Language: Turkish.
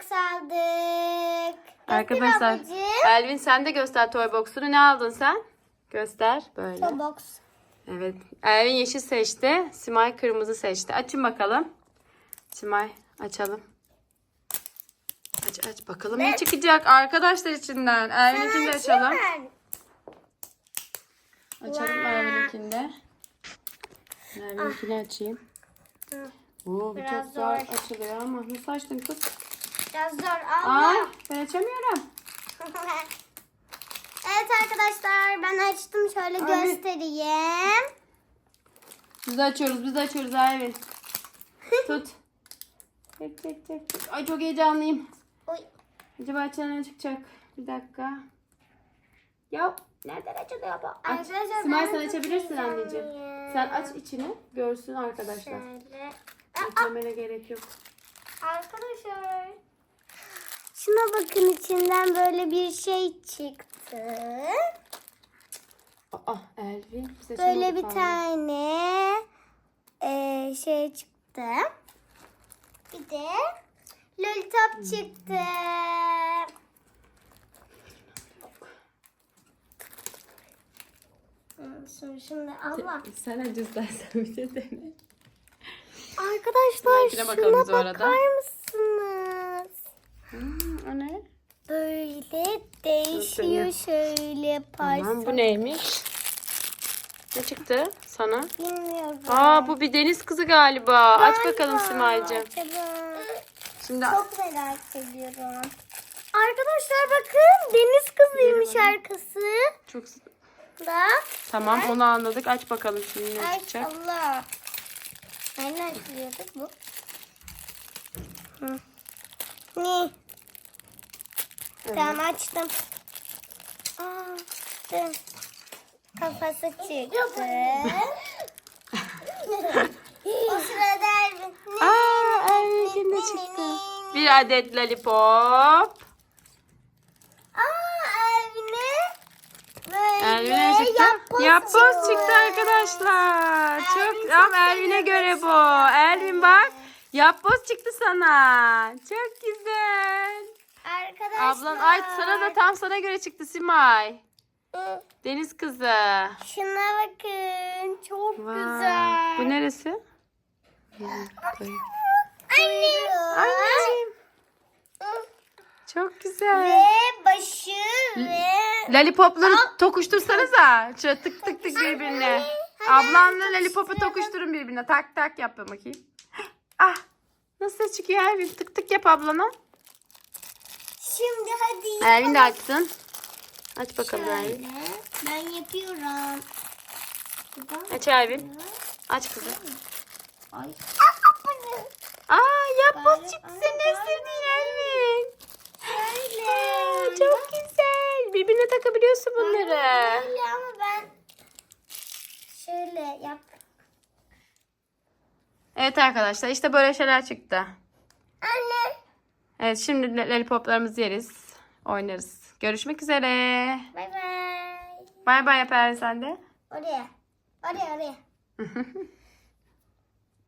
box aldık. Arkadaşlar ablacığım. Elvin sen de göster toy box'unu. Ne aldın sen? Göster böyle. Toy box. Evet. Elvin yeşil seçti. Simay kırmızı seçti. Açın bakalım. Simay açalım. Aç aç bakalım ne çıkacak arkadaşlar içinden. Elvin'inkini de açalım. Açayım Açalım Elvin'inkini de. Elvin'inkini açayım. Hı. Oo, bu Biraz çok zor zor. açılıyor ama nasıl açtın kız? Biraz zor Ay ama. ben açamıyorum. evet arkadaşlar ben açtım şöyle Ay. göstereyim. Biz de açıyoruz biz de açıyoruz Elvin. Tut. Çek çek çek. Ay çok heyecanlıyım. Oy. Acaba ne çıkacak? Bir dakika. Ya nereden açılıyor bu? Aç. Simay sen açabilirsin anneciğim. Sen aç içini görsün arkadaşlar. Şöyle. Beklemene gerek yok. Arkadaşlar. Şuna bakın içinden böyle bir şey çıktı. Aa Elvin. bize Böyle bir tane eee, şey çıktı. Bir de lollipop çıktı. Hmm, Şimdi, şimdi Allah. Sen acı istersen bir de dene. Arkadaşlar şuna arada. bakar mısınız? Hmm, o ne? Böyle değişiyor şöyle parça. Tamam bu neymiş? Ne çıktı sana? Bilmiyorum. Aa bu bir deniz kızı galiba. Aç bakalım Galiba, Simay'cığım. Şimdi Çok merak ediyorum. Arkadaşlar bakın deniz kızıymış arkası çok da. tamam onu anladık. Aç bakalım şimdi ne Ay çıkacak. Allah. Nereden açılıyorduk bu? Hı. Ne? Tamam açtım. Aa. Kafası çıktı. o sırada Elvin. Aa Elvin'in de çıktı. Bir adet lollipop. Aa Elvin'e böyle Elvin'e çıktı. yapboz Yapboz çıktı. arkadaşlar. Elvin Çok ama Elvin'e göre bu. Elvin bak. Yapboz çıktı sana. Çok güzel. Arkadaşlar. Ablan ay sana da tam sana göre çıktı Simay. Hı. Deniz kızı. Şuna bakın. Çok Vay. güzel. Bu neresi? Anne. Anneciğim. Çok güzel. Ve başı ve Lollipopları tokuştursanıza. Şöyle tık tık tık birbirine. Ablanla lollipopu tokuşturun birbirine. Tak tak yap bakayım. Ah. Nasıl çıkıyor Elvin? Tık tık yap ablana. Şimdi hadi. Elvin de açsın. Aç bakalım Elvin. Ben yapıyorum. Buradan. Aç Elvin. Aç kızım. Ay. Aa yapboz çıktı. Ay, Sen ne böyle-. Aa, Çok güzel. Birbirine takabiliyorsun bunları. Böyle ama ben şöyle yap. Evet arkadaşlar işte böyle şeyler çıktı. Anne. Evet şimdi lollipoplarımızı yeriz. Oynarız. Görüşmek üzere. Bay bay. Bay bay yap Elvin sen de. Oraya. Oraya oraya.